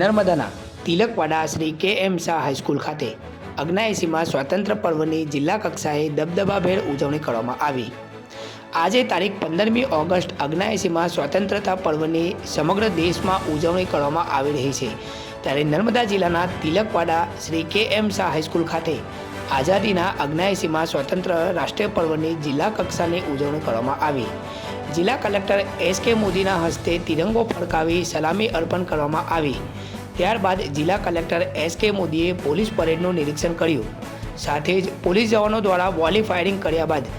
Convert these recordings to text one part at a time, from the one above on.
નર્મદાના તિલકવાડા શ્રી કે એમ શાહ હાઈસ્કૂલ ખાતે અગ્નાએસીમાં સ્વાતંત્ર્ય પર્વની જિલ્લા કક્ષાએ દબદબાભેર ઉજવણી કરવામાં આવી. આજે તારીખ પંદરમી ઓગસ્ટ અગ્નાએસીમાં સ્વતંત્રતા પર્વની સમગ્ર દેશમાં ઉજવણી કરવામાં આવી રહી છે. ત્યારે નર્મદા જિલ્લાના તિલકવાડા શ્રી કે એમ શાહ હાઈસ્કૂલ ખાતે આઝાદીના અગ્નાએસીમાં સ્વતંત્ર રાષ્ટ્રીય પર્વની જિલ્લા કક્ષાની ઉજવણી કરવામાં આવી. જિલ્લા કલેક્ટર એસ કે મોદીના હસ્તે તિરંગો ફરકાવી સલામી અર્પણ કરવામાં આવી. ત્યારબાદ જિલ્લા કલેક્ટર એસ કે મોદીએ પોલીસ પરેડનું નિરીક્ષણ કર્યું. સાથે જ પોલીસ જવાનો દ્વારા વોલી ફાયરિંગ કર્યા બાદ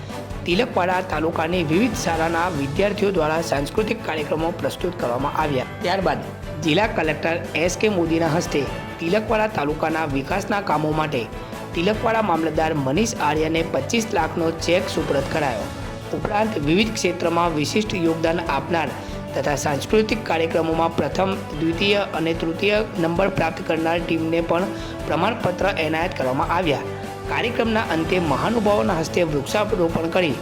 તિલકવાડા તાલુકાની વિવિધ શાળાના વિદ્યાર્થીઓ દ્વારા સાંસ્કૃતિક કાર્યક્રમો પ્રસ્તુત કરવામાં આવ્યા. ત્યારબાદ જિલ્લા કલેક્ટર એસ કે મોદીના હસ્તે તિલકવાડા તાલુકાના વિકાસના કામો માટે તિલકવાડા મામલતદાર મનીષ આર્યને પચીસ લાખનો ચેક સુપ્રત કરાયો. ઉપરાંત વિવિધ ક્ષેત્રમાં વિશિષ્ટ યોગદાન આપનાર તથા સાંસ્કૃતિક કાર્યક્રમોમાં પ્રથમ, દ્વિતીય અને તૃતીય નંબર પ્રાપ્ત કરનાર ટીમને પણ પ્રમાણપત્ર એનાયત કરવામાં આવ્યા. કાર્યક્રમના અંતે મહાનુભાવોના હસ્તે વૃક્ષારોપણ કરી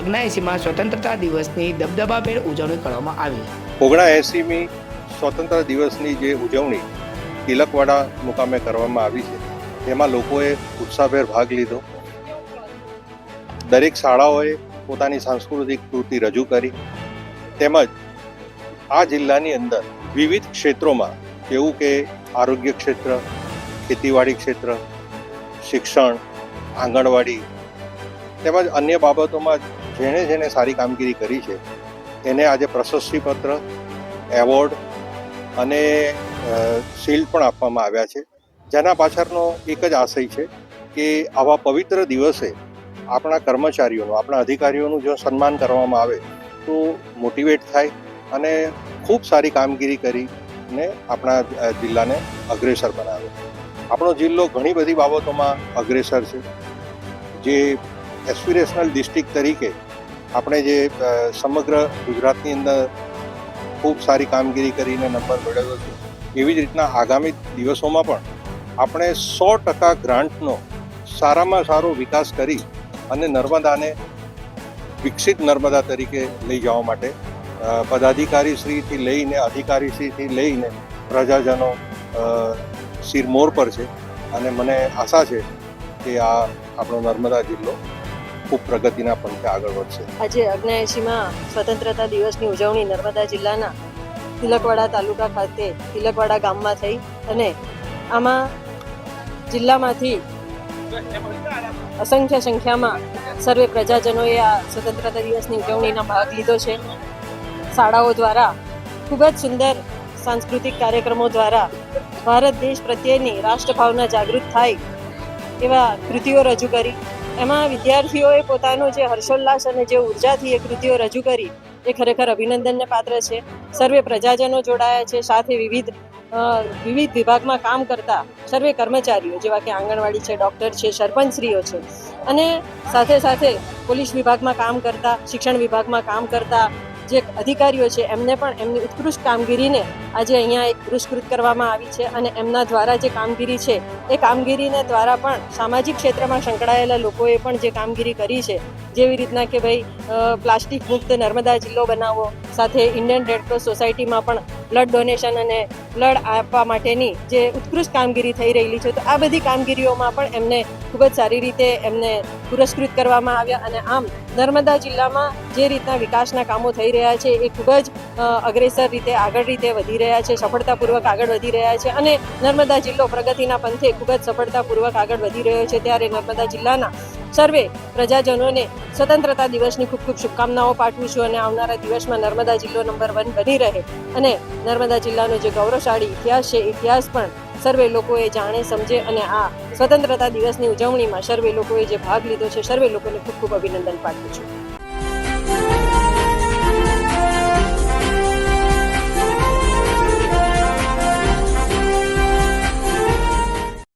અગ્નાએસીમાં સ્વતંત્રતા દિવસની દબદબાભેર ઉજવણી કરવામાં આવી. ઓગણા એંસીમી સ્વતંત્ર દિવસની જે ઉજવણી તિલકવાડા મુકામે કરવામાં આવી છે, તેમાં લોકોએ ઉત્સાહભેર ભાગ લીધો. દરેક શાળાઓએ પોતાની સાંસ્કૃતિક કૃતિ રજૂ કરી. તેમજ આ જિલ્લાની અંદર વિવિધ ક્ષેત્રોમાં, જેવું કે આરોગ્ય ક્ષેત્ર, ખેતીવાડી ક્ષેત્ર, શિક્ષણ, આંગણવાડી, તેમજ અન્ય બાબતોમાં જેણે જેણે સારી કામગીરી કરી છે, એને આજે પ્રશસ્તિપત્ર, એવોર્ડ અને શિલ્ડ પણ આપવામાં આવ્યા છે. જેના પાછળનો એક જ આશય છે કે આવા પવિત્ર દિવસે આપણા કર્મચારીઓનું, આપણા અધિકારીઓનું જો સન્માન કરવામાં આવે, તો મોટિવેટ થાય અને ખૂબ સારી કામગીરી કરીને આપણા જિલ્લાને અગ્રેસર બનાવે આપણો જિલ્લો ઘણી બધી બાબતોમાં અગ્રેસર છે. જે એસ્પિરેશનલ ડિસ્ટ્રિક્ટ તરીકે આપણે જે સમગ્ર ગુજરાતની અંદર ખૂબ સારી કામગીરી કરીને નંબર મેળવ્યો છે, એવી જ રીતના આગામી દિવસોમાં પણ આપણે સો ટકા ગ્રાન્ટનો સારામાં સારો વિકાસ કરી અને નર્મદાને વિકસિત નર્મદા તરીકે લઈ જવા માટે પદાધિકારીશ્રીથી લઈને અધિકારીશ્રીથી લઈને પ્રજાજનો શિરમોર પર છે. અને મને આશા છે કે આ આપણો નર્મદા જિલ્લો ખૂબ પ્રગતિના પંથે આગળ વધશે. આજે અગ્નાએંશીમાં સ્વતંત્રતા દિવસની ઉજવણી નર્મદા જિલ્લાના તિલકવાડા તાલુકા ખાતે તિલકવાડા ગામમાં થઈ અને આમાં જિલ્લામાંથી અસંખ્ય સંખ્યામાં સર્વે પ્રજાજનોએ આ સ્વતંત્રતા દિવસની ઉજવણીના ભાગ લીધો છે. શાળાઓ દ્વારા ખૂબ જ સુંદર સાંસ્કૃતિક કાર્યક્રમો દ્વારા ભારત દેશ પ્રત્યેની રાષ્ટ્રભાવના જાગૃત થાય એવા કૃતિઓ રજૂ કરી. એમાં વિદ્યાર્થીઓએ પોતાનો જે હર્ષોલ્લાસ અને જે ઉર્જાથી એ કૃતિઓ રજૂ કરી એ ખરેખર અભિનંદનને પાત્ર છે. સર્વે પ્રજાજનો જોડાયા છે, સાથે વિવિધ વિવિધ વિભાગમાં કામ કરતા સર્વે કર્મચારીઓ જેવા કે આંગણવાડી છે, ડૉક્ટર છે, સરપંચશ્રીઓ છે અને સાથે સાથે પોલીસ વિભાગમાં કામ કરતા, શિક્ષણ વિભાગમાં કામ કરતા જે અધિકારીઓ છે, એમને પણ એમની ઉત્કૃષ્ટ કામગીરીને આજે અહીંયા એક પુરસ્કૃત કરવામાં આવી છે અને એમના દ્વારા જે કામગીરી છે, એ કામગીરીને દ્વારા પણ સામાજિક ક્ષેત્રમાં સંકળાયેલા લોકોએ પણ જે કામગીરી કરી છે, જેવી રીતના કે ભાઈ પ્લાસ્ટિક મુક્ત નર્મદા જિલ્લો બનાવવો સાથે ઇન્ડિયન રેડક્રોસ સોસાયટીમાં પણ બ્લડ ડોનેશન અને બ્લડ આપવા માટેની જે ઉત્કૃષ્ટ કામગીરી થઈ રહેલી છે, તો આ બધી કામગીરીઓમાં પણ એમને ખૂબ જ સારી રીતે એમને પુરસ્કૃત કરવામાં આવ્યા અને આમ નર્મદા જિલ્લામાં જે રીતના વિકાસના કામો થઈ રહ્યા છે એ ખૂબ જ અગ્રેસર રીતે આગળ રીતે વધી રહ્યા છે, સફળતાપૂર્વક આગળ વધી રહ્યા છે અને નર્મદા જિલ્લો પ્રગતિના પંથે ખૂબ જ સફળતાપૂર્વક આગળ વધી રહ્યો છે. ત્યારે નર્મદા જિલ્લાના સર્વે પ્રજાજનોને સ્વતંત્રતા દિવસની ખૂબ ખૂબ શુભકામનાઓ પાઠવું છું અને આવનારા દિવસમાં નર્મદા જિલ્લો નંબર વન બની રહે અને નર્મદા જિલ્લાનો જે ગૌરવશાળી ઇતિહાસ છે, ઇતિહાસ પણ સર્વે લોકોએ જાણે, સમજે અને આ સ્વતંત્રતા દિવસની ઉજવણીમાં સર્વે લોકોએ જે ભાગ લીધો છે, સર્વે લોકોને ખૂબ ખૂબ અભિનંદન પાઠવું છું.